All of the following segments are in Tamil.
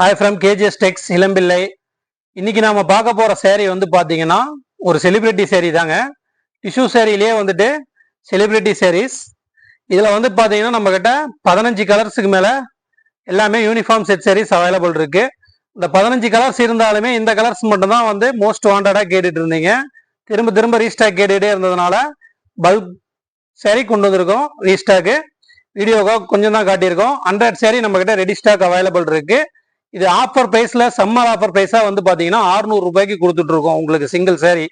Hi from KGS tex Elampillai. இன்னைக்கு நாம பார்க்க போற சேரீ வந்து பாத்தீங்கன்னா ஒரு செலிபிரிட்டி சேரீ தாங்க. டிஷ்யூ சேரீலேயே வந்துட்டு செலிபிரிட்டி சேரீஸ் இதுல வந்து பாத்தீங்கன்னா நம்ம கிட்ட பதினஞ்சு கலர்ஸுக்கு மேல எல்லாமே யூனிஃபார்ம் செட் சேரீஸ் அவைலபிள் இருக்கு. இந்த பதினஞ்சு கலர்ஸ் இருந்தாலுமே இந்த கலர்ஸ் மட்டும்தான் வந்து மோஸ்ட் வாண்டடா கேட்டுட்டு இருந்தீங்க. திரும்ப திரும்ப ரீஸ்டாக் கேட்டுகிட்டே இருந்ததுனால பல்க் சேரீ கொண்டு வந்திருக்கோம் ரீஸ்டாக்கு வீடியோக்காக கொஞ்சம் தான் காட்டியிருக்கோம். ஹண்ட்ரட் சேரீ நம்ம கிட்ட ரெடி ஸ்டாக் அவைலபிள் இருக்குது இது ஆஃபர் ப்ரைஸில் சம்மர் ஆஃபர் ப்ரைஸாக வந்து பார்த்தீங்கன்னா 600 ரூபாய்க்கு கொடுத்துட்ருக்கோம் உங்களுக்கு சிங்கிள் சேரீ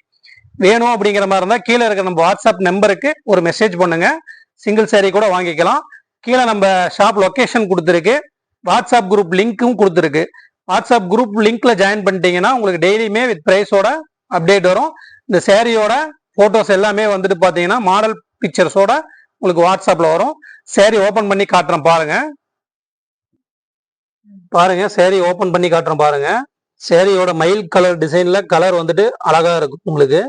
வேணும் அப்படிங்கிற மாதிரி இருந்தால் கீழே இருக்கிற நம்ம வாட்ஸ்அப் நம்பருக்கு ஒரு மெசேஜ் பண்ணுங்கள் சிங்கிள் சேரீ கூட வாங்கிக்கலாம். கீழே நம்ம ஷாப் லொக்கேஷன் கொடுத்துருக்கு. வாட்ஸ்அப் குரூப் லிங்க்கும் கொடுத்துருக்கு. வாட்ஸ்அப் குரூப் லிங்க்ல ஜாயின் பண்ணிட்டீங்கன்னா உங்களுக்கு டெய்லியுமே வித் ப்ரைஸோட அப்டேட் வரும். இந்த சேரீயோட ஃபோட்டோஸ் எல்லாமே வந்துட்டு பார்த்தீங்கன்னா மாடல் பிக்சர்ஸோட உங்களுக்கு வாட்ஸ்அப்பில் வரும். சேரீ ஓப்பன் பண்ணி காட்டுறேன் பாருங்கள் பாருங்க சேரீ ஓபன் பண்ணி காட்டுறேன் பாருங்க. சேரீயோட மயில் கலர் டிசைன்ல கலர் வந்துட்டு அழகா இருக்கும் உங்களுக்கு.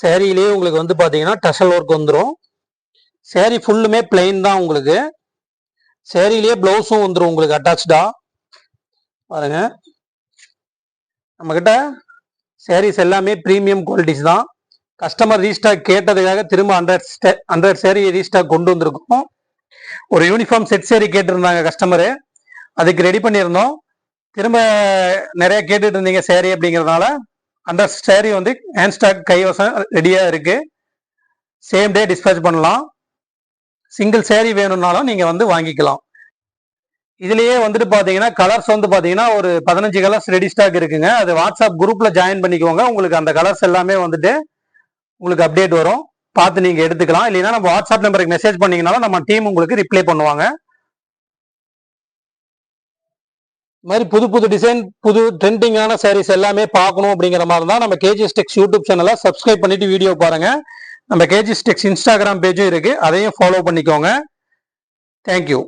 சேரீலேயே உங்களுக்கு வந்து பாத்தீங்கன்னா டஷல் ஒர்க் வந்துடும் சேரீ ஃபுல்லுமே பிளெயின் தான் உங்களுக்கு. சேரீலயே பிளவுஸும் வந்துடும் உங்களுக்கு அட்டாச்சா பாருங்க. நம்ம கிட்ட சேரீஸ் எல்லாமே ப்ரீமியம் குவாலிட்டிஸ் தான். கஸ்டமர் ரீஸ்டாக் கேட்டதுக்காக திரும்ப ஹண்ட்ரட் ஹண்ட்ரட் சேரீ ரீஸ்டாக் கொண்டு வந்திருக்கோம். ஒரு யூனிஃபார்ம் செட் சேரீ கேட்டிருந்தாங்க கஸ்டமரு அதுக்கு ரெடி பண்ணியிருந்தோம். திரும்ப நிறைய கேட்டுட்டு இருந்தீங்க சேரீ அப்படிங்கிறதுனால. அந்த சேரீ வந்து ஹேண்ட் ஸ்டாக் கைவசம் ரெடியாக இருக்குது சேம் டே டிஸ்பேச் பண்ணலாம். சிங்கிள் சேரீ வேணும்னாலும் நீங்கள் வந்து வாங்கிக்கலாம். இதுலேயே வந்துட்டு பார்த்தீங்கன்னா கலர்ஸ் வந்து பார்த்தீங்கன்னா ஒரு பதினஞ்சு கலர்ஸ் ரெடி ஸ்டாக் இருக்குங்க. அது வாட்ஸ்அப் குரூப்பில் ஜாயின் பண்ணிக்கோங்க. உங்களுக்கு அந்த கலர்ஸ் எல்லாமே வந்துட்டு உங்களுக்கு அப்டேட் வரும். பார்த்து நீங்கள் எடுத்துக்கலாம். இல்லைன்னா நம்ம வாட்ஸ்அப் நம்பருக்கு மெசேஜ் பண்ணிங்கனாலும் நம்ம டீம் உங்களுக்கு ரிப்ளை பண்ணுவாங்க இது மாதிரி புது புது டிசைன் புது ட்ரெண்டிங்கான சாரீஸ் எல்லாமே பார்க்கணும் அப்படிங்கிற மாதிரி தான் நம்ம கேஜி ஸ்டெக்ஸ் யூடியூப் சேனலை சப்ஸ்கிரைப் பண்ணிட்டு வீடியோ பாருங்க. நம்ம கேஜி ஸ்டெக்ஸ் இன்ஸ்டாகிராம் பேஜும் இருக்கு. அதையும் ஃபாலோ பண்ணிக்கோங்க. தேங்க்யூ